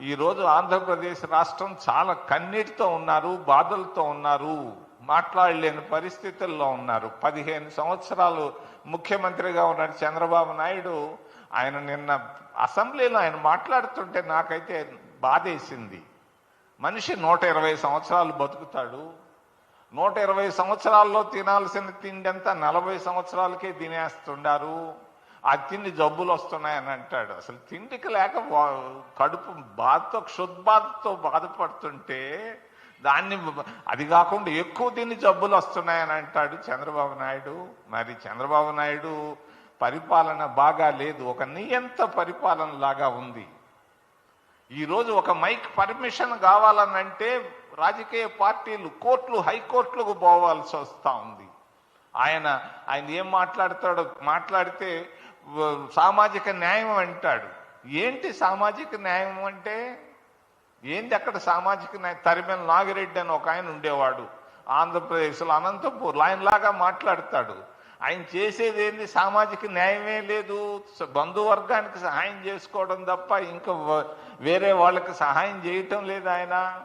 ఈరోజు ఆంధ్రప్రదేశ్ రాష్ట్రం చాలా కన్నీటితో ఉన్నారు బాధలతో ఉన్నారు మాట్లాడలేని పరిస్థితుల్లో ఉన్నారు. పదిహేను సంవత్సరాలు ముఖ్యమంత్రిగా ఉన్నాడు చంద్రబాబు నాయుడు. ఆయన నిన్న అసెంబ్లీలో ఆయన మాట్లాడుతుంటే నాకైతే బాధేసింది. మనిషి నూట ఇరవై సంవత్సరాలు బతుకుతాడు. నూట ఇరవై సంవత్సరాల్లో తినాల్సిన తిండి అంతా నలభై సంవత్సరాలకే తినేస్తుండారు. ఆ తిండి జబ్బులు వస్తున్నాయని అంటాడు. అసలు తిండికి లేక కడుపు బాధతో క్షుద్బాధతో బాధపడుతుంటే దాన్ని అది కాకుండా ఎక్కువ తిని జబ్బులు వస్తున్నాయని అంటాడు చంద్రబాబు నాయుడు. మరి చంద్రబాబు నాయుడు పరిపాలన బాగా లేదు. ఒక నియంత పరిపాలన లాగా ఉంది. ఈరోజు ఒక మైక్ పర్మిషన్ కావాలనంటే రాజకీయ పార్టీలు కోర్టులు హైకోర్టులకు పోవాల్సి వస్తూ ఉంది. ఆయన ఆయన ఏం మాట్లాడతాడో మాట్లాడితే సామాజిక న్యాయం అంటాడు. ఏంటి సామాజిక న్యాయం అంటే? ఏంది అక్కడ సామాజిక న్యాయం? తరిమెన్ నాగిరెడ్డి అని ఒక ఆయన ఉండేవాడు. ఆంధ్రప్రదేశ్లో అనంతపూర్ ఆయనలాగా మాట్లాడతాడు. ఆయన చేసేది ఏంది? సామాజిక న్యాయమే లేదు. బంధువర్గానికి సహాయం చేసుకోవడం తప్ప ఇంకా వేరే వాళ్ళకి సహాయం చేయటం లేదు ఆయన.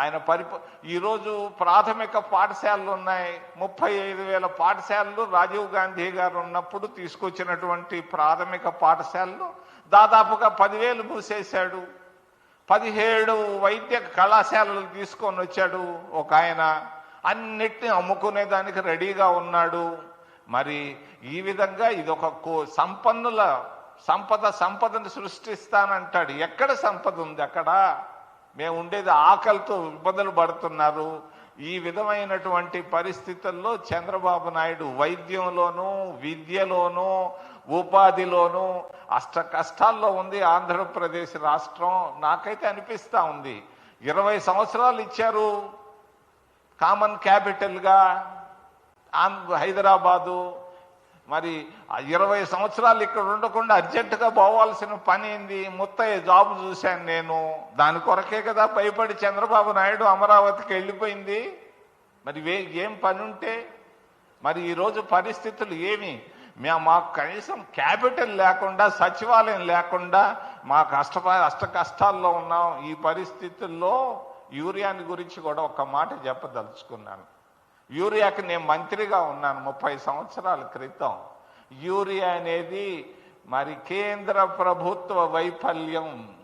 ఆయన పరిప ఈరోజు ప్రాథమిక పాఠశాలలు ఉన్నాయి. ముప్పై ఐదు వేల పాఠశాలలు రాజీవ్ గాంధీ గారు ఉన్నప్పుడు తీసుకొచ్చినటువంటి ప్రాథమిక పాఠశాలలు దాదాపుగా పదివేలు మూసేశాడు. పదిహేడు వైద్య కళాశాలలు తీసుకొని వచ్చాడు ఒక ఆయన. అన్నిటిని అమ్ముకునేదానికి రెడీగా ఉన్నాడు. మరి ఈ విధంగా ఇది ఒక కో- సంపన్నుల సంపద సంపదను సృష్టిస్తానంటాడు. ఎక్కడ సంపద ఉంది అక్కడ? మేము ఉండేది ఆకలితో ఇబ్బందులు పడుతున్నారు. ఈ విధమైనటువంటి పరిస్థితుల్లో చంద్రబాబు నాయుడు వైద్యంలోనూ విద్యలోనూ ఉపాధిలోనూ అష్ట కష్టాల్లో ఉంది ఆంధ్రప్రదేశ్ రాష్ట్రం. నాకైతే అనిపిస్తూ ఉంది. ఇరవై సంవత్సరాలు ఇచ్చారు కామన్ క్యాపిటల్గా ఆంధ్ర హైదరాబాదు. మరి ఇరవై సంవత్సరాలు ఇక్కడ ఉండకుండా అర్జెంటుగా పోవాల్సిన పని ఏంది? ముత్తయ్య జాబ్ చూశాను నేను. దాని కొరకే కదా భయపడి చంద్రబాబు నాయుడు అమరావతికి వెళ్ళిపోయింది. మరి వే ఏం పని ఉంటే మరి ఈరోజు పరిస్థితులు ఏమి? మేము మాకు కనీసం క్యాపిటల్ లేకుండా సచివాలయం లేకుండా మా కష్ట అష్ట కష్టాల్లో ఉన్నాం. ఈ పరిస్థితుల్లో యూరియాని గురించి కూడా ఒక మాట చెప్పదలుచుకున్నాను. యూరియాకి నేను మంత్రిగా ఉన్నాను ముప్పై సంవత్సరాల క్రితం. యూరియా అనేది మరి కేంద్ర ప్రభుత్వ వైఫల్యం.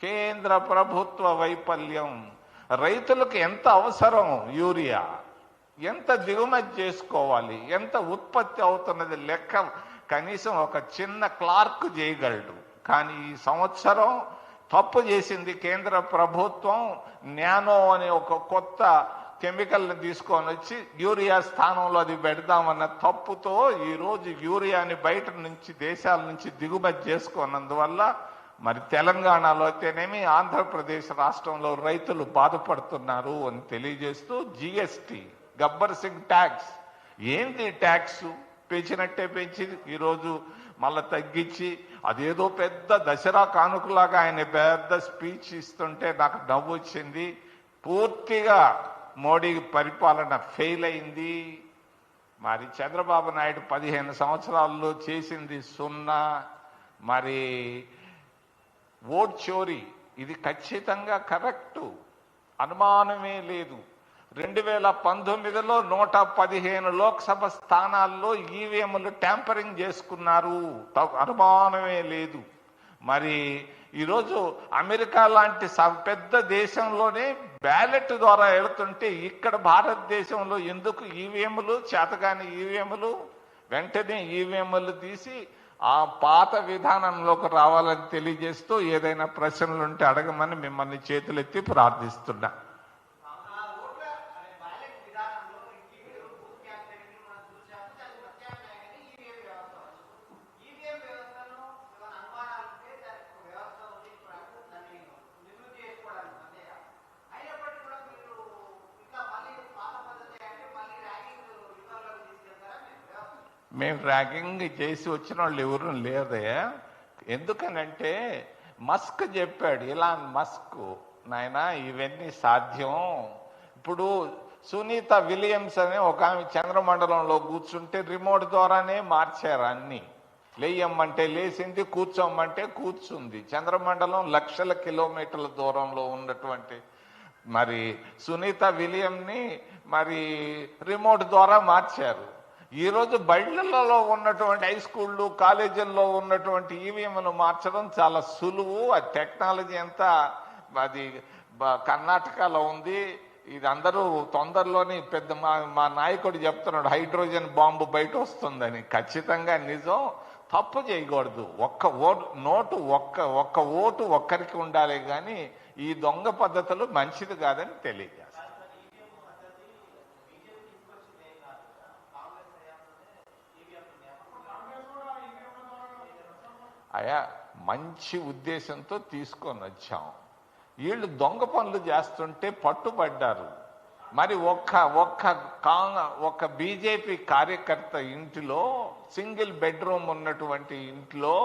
కేంద్ర ప్రభుత్వ వైఫల్యం. రైతులకు ఎంత అవసరం యూరియా? ఎంత దిగుమతి చేసుకోవాలి? ఎంత ఉత్పత్తి అవుతున్నది లెక్క కనీసం ఒక చిన్న క్లార్క్ చేయగలడు? కానీ ఈ సంవత్సరం తప్పు చేసింది కేంద్ర ప్రభుత్వం. నానో అనే ఒక కొత్త కెమికల్ని తీసుకొని వచ్చి యూరియా స్థానంలో అది పెడదామన్న తప్పుతో ఈరోజు యూరియాని బయట నుంచి దేశాల నుంచి దిగుమతి చేసుకున్నందువల్ల మరి తెలంగాణలో అయితేనేమి ఆంధ్రప్రదేశ్ రాష్ట్రంలో రైతులు బాధపడుతున్నారు అని తెలియజేస్తూ జిఎస్టి గబ్బర్ సింగ్ ట్యాక్స్. ఏంది ట్యాక్స్? పెంచినట్టే పెంచి ఈరోజు మళ్ళా తగ్గించి అదేదో పెద్ద దసరా కానుకలాగా ఆయన పెద్ద స్పీచ్ ఇస్తుంటే నాకు నవ్వు వచ్చింది పూర్తిగా మోడీ పరిపాలన ఫెయిల్ అయింది. మరి చంద్రబాబు నాయుడు పదిహేను సంవత్సరాల్లో చేసింది సున్నా. మరి ఓట్ చోరీ ఇది ఖచ్చితంగా కరెక్టు. అనుమానమే లేదు. రెండు వేల పంతొమ్మిదిలో నూట పదిహేను లోక్సభ స్థానాల్లో ఈవీఎంలు ట్యాంపరింగ్ చేసుకున్నారు. అనుమానమే లేదు. మరి ఈరోజు అమెరికా లాంటి స- పెద్ద దేశంలోనే బ్యాలెట్ ద్వారా వెళుతుంటే ఇక్కడ భారతదేశంలో ఎందుకు ఈవీఎంలు చేతగాని ఈవీఎంలు వెంటనే ఈవీఎంలు తీసి ఆ పాత విధానంలోకి రావాలని తెలియజేస్తూ ఏదైనా ప్రశ్నలు ఉంటే అడగమని మిమ్మల్ని చేతులెత్తి ప్రార్థిస్తున్నా ఆ ఓట్ల అదే బ్యాలెట్ విధానంలో ఈవీఎం బూత్ క్యాప్చరింగ్ మనం చూసాము దానికి ప్రత్యామ్నాయంగా ఈవీఎం వ్యవస్థ ఈవీఎం వ్యవస్థను ఏమైనా అనుమానాలు ఉంటే దానికి ఒక వ్యవస్థ ఉంది ఇప్పుడు దాన్ని నివృత్తి చేసుకోవడానికి అంతేగా అయినప్పటికీ కూడా మీరు ఇంకా మళ్ళీ పాత పద్ధతి అంటే మళ్ళీ ర్యాగింగ్ రివర్లోకి తీసుకెళ్తారా మీరు వ్యవస్థ మేము ర్యాగింగ్ చేసి వచ్చిన వాళ్ళు ఎవరు లేదయ్యా ఎందుకనంటే మస్క్ చెప్పాడు ఇలా మస్క్ నాయన ఇవన్నీ సాధ్యం. ఇప్పుడు సునీత విలియమ్స్ అనే ఒక ఆమె చంద్రమండలంలో కూర్చుంటే రిమోట్ ద్వారానే మార్చారు అన్ని. లేయమ్మంటే లేచింది కూర్చోమ్మంటే కూర్చుంది. చంద్రమండలం లక్షల కిలోమీటర్ల దూరంలో ఉన్నటువంటి మరి సునీత విలియంని మరి రిమోట్ ద్వారా మార్చారు. ఈరోజు బళ్ళలలో ఉన్నటువంటి హై స్కూళ్ళు కాలేజీల్లో ఉన్నటువంటి ఈవీఎంను మార్చడం చాలా సులువు. ఆ టెక్నాలజీ అంతా అది కర్ణాటకలో ఉంది. ఇది అందరూ తొందరలోని పెద్ద మా మా నాయకుడు చెప్తున్నాడు హైడ్రోజన్ బాంబు బయట వస్తుందని ఖచ్చితంగా నిజం. తప్పు చేయకూడదు. ఒక్క ఓటు నోటు ఒక్క ఒక్క ఓటు ఒక్కరికి ఉండాలి కానీ ఈ దొంగ పద్ధతులు మంచిది కాదని తెలియదు అయా మంచి ఉద్దేశంతో తీసుకొని వచ్చాం. వీళ్ళు దొంగ పనులు చేస్తుంటే పట్టుబడ్డారు. మరి ఒక్క ఒక్క కాంగ్ ఒక బీజేపీ కార్యకర్త ఇంటిలో సింగిల్ బెడ్రూమ్ ఉన్నటువంటి ఇంట్లో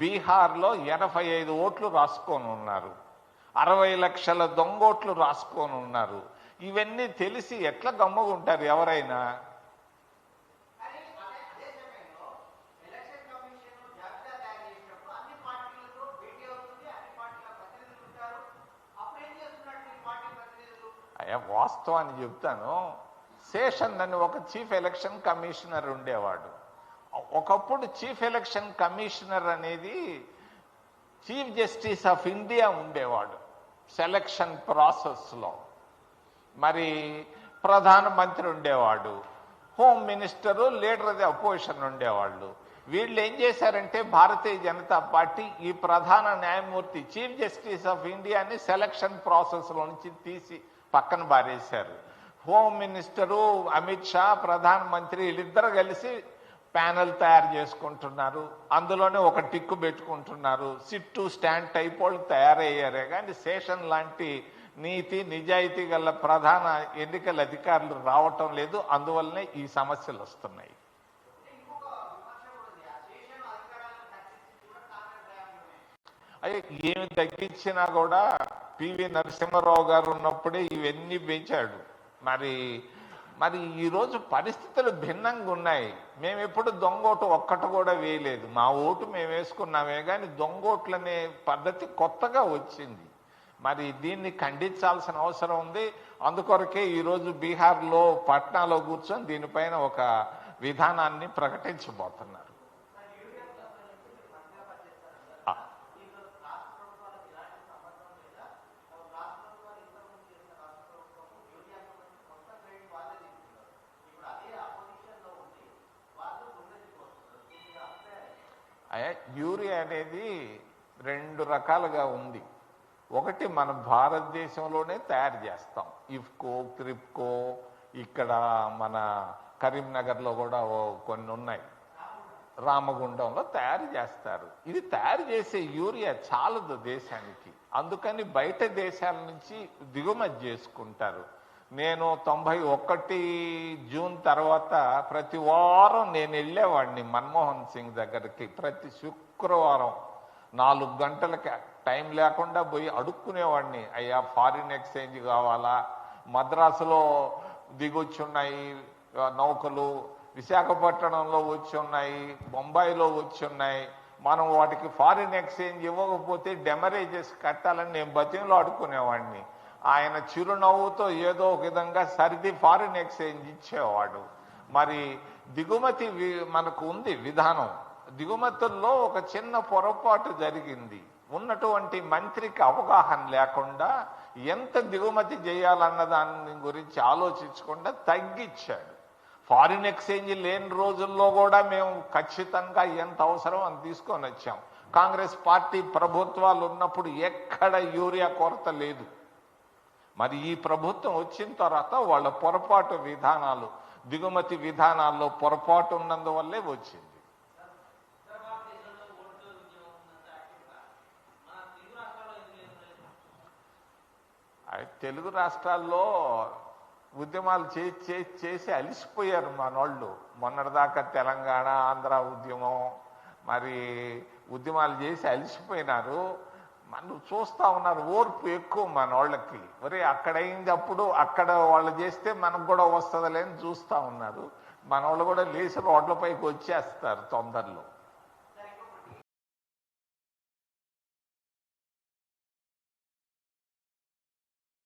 బీహార్లో ఎనభై ఐదు ఓట్లు రాసుకొని ఉన్నారు. అరవై లక్షల దొంగోట్లు రాసుకొని ఉన్నారు. ఇవన్నీ తెలిసి ఎట్లా గమ్ముగుంటారు ఎవరైనా కానీ అదే అదే సమయంలో ఎలక్షన్ కమిషన్ జాబితా తయారు చేసినప్పుడు అన్ని పార్టీలతో భేటీ అవుతుంది అన్ని పార్టీల ప్రతినిధులు ఉంటారు అప్పుడు ఏం చేస్తున్నట్టు ఈ పార్టీ ప్రతినిధులు అయ్యా వాస్తవాన్ని చెప్తాను. శేషన్ అని ఒక చీఫ్ ఎలక్షన్ కమిషనర్ ఉండేవాడు. ఒకప్పుడు చీఫ్ ఎలక్షన్ కమిషనర్ అనేది చీఫ్ జస్టిస్ ఆఫ్ ఇండియా ఉండేవాడు సెలక్షన్ ప్రాసెస్లో మరి ప్రధానమంత్రి ఉండేవాడు home minister leader of the opposition ఉండేవాళ్ళు. వీళ్ళు ఏం చేశారంటే భారతీయ జనతా పార్టీ ఈ ప్రధాన న్యాయమూర్తి చీఫ్ జస్టిస్ ఆఫ్ ఇండియాని సెలక్షన్ ప్రాసెస్లో నుంచి తీసి పక్కన బారేశారు హోమ్ మినిస్టరు అమిత్ షా ప్రధానమంత్రి వీళ్ళిద్దరు కలిసి ప్యానెల్ తయారు చేసుకుంటున్నారు. అందులోనే ఒక టిక్కు పెట్టుకుంటున్నారు. సిట్టు స్టాండ్ టైప్ వాళ్ళు తయారయ్యారే. కానీ సేషన్ లాంటి నీతి నిజాయితీ గల ప్రధాన ఎన్నికల అధికారులు రావటం లేదు. అందువల్లనే ఈ సమస్యలు వస్తున్నాయి. అయ్యే ఏమి తగ్గించినా కూడా పివి నరసింహారావు గారు ఉన్నప్పుడే ఇవన్నీ పెంచాడు. మరి మరి ఈరోజు పరిస్థితులు భిన్నంగా ఉన్నాయి. మేము ఎప్పుడు దొంగోటు ఒక్కటి కూడా వేయలేదు. మా ఓటు మేము వేసుకున్నామే కానీ దొంగోట్లనే పద్ధతి కొత్తగా వచ్చింది. మరి దీన్ని ఖండించాల్సిన అవసరం ఉంది. అందుకొరకే ఈరోజు బీహార్లో పట్నాలో కూర్చొని దీనిపైన ఒక విధానాన్ని ప్రకటించబోతున్నారు ఆ. అయ్యా, యూరియా అనేది రెండు రకాలుగా ఉంది. ఒకటి మన భారతదేశంలోనే తయారు చేస్తాం. ఇఫ్కో క్రిప్కో ఇక్కడ మన కరీంనగర్లో కూడా కొన్ని ఉన్నాయి. రామగుండంలో తయారు చేస్తారు. ఇది తయారు చేసే యూరియా చాలదు దేశానికి. అందుకని బయట దేశాల నుంచి దిగుమతి చేసుకుంటారు. నేను తొంభై ఒకటి జూన్ తర్వాత ప్రతి వారం నేను వెళ్ళేవాడిని మన్మోహన్ సింగ్ దగ్గరికి ప్రతి శుక్రవారం నాలుగు గంటలకి. టైం లేకుండా పోయి అడుక్కునేవాడిని. అయ్యా ఫారిన్ ఎక్స్చేంజ్ కావాలా? మద్రాసులో దిగొచ్చి ఉన్నాయి నౌకలు. విశాఖపట్నంలో వచ్చి ఉన్నాయి బొంబాయిలో వచ్చి ఉన్నాయి మనం వాటికి ఫారిన్ ఎక్స్చేంజ్ ఇవ్వకపోతే డెమరేజెస్ కట్టాలని నేను బతిలో అడుక్కునేవాడిని. ఆయన చిరునవ్వుతో ఏదో ఒక విధంగా సరిది ఫారిన్ ఎక్స్చేంజ్ ఇచ్చేవాడు. మరి దిగుమతి వి- మనకు ఉంది విధానం. దిగుమతుల్లో ఒక చిన్న పొరపాటు జరిగింది. ఉన్నటువంటి మంత్రికి అవగాహన లేకుండా ఎంత దిగుమతి చేయాలన్న దాని గురించి ఆలోచించకుండా తగ్గిచ్చాడు ఫారిన్ ఎక్స్చేంజ్ లేని రోజుల్లో కూడా మేము ఖచ్చితంగా ఎంత అవసరం అని తీసుకొని వచ్చాం. కాంగ్రెస్ పార్టీ ప్రభుత్వాలు ఉన్నప్పుడు ఎక్కడ యూరియా కొరత లేదు. మరి ఈ ప్రభుత్వం వచ్చిన తర్వాత వాళ్ళ పొరపాటు విధానాలు దిగుమతి విధానాల్లో పొరపాటు ఉన్నందువల్లే వచ్చింది. తెలుగు రాష్ట్రాల్లో ఉద్యమాలు చేసి చేసి చేసి అలిసిపోయారు మనోళ్ళు. మొన్నటిదాకా తెలంగాణ ఆంధ్ర ఉద్యమం మరి ఉద్యమాలు చేసి అలిసిపోయినారు. మనం చూస్తా ఉన్నారు ఓర్పు ఎక్కువ మన వాళ్ళకి ఒరే అక్కడైంది అప్పుడు అక్కడ వాళ్ళు చేస్తే మనకు కూడా వస్తుందిలే అని చూస్తా ఉన్నారు. మన వాళ్ళు కూడా లేచి రోడ్లపైకి వచ్చేస్తారు తొందరలో.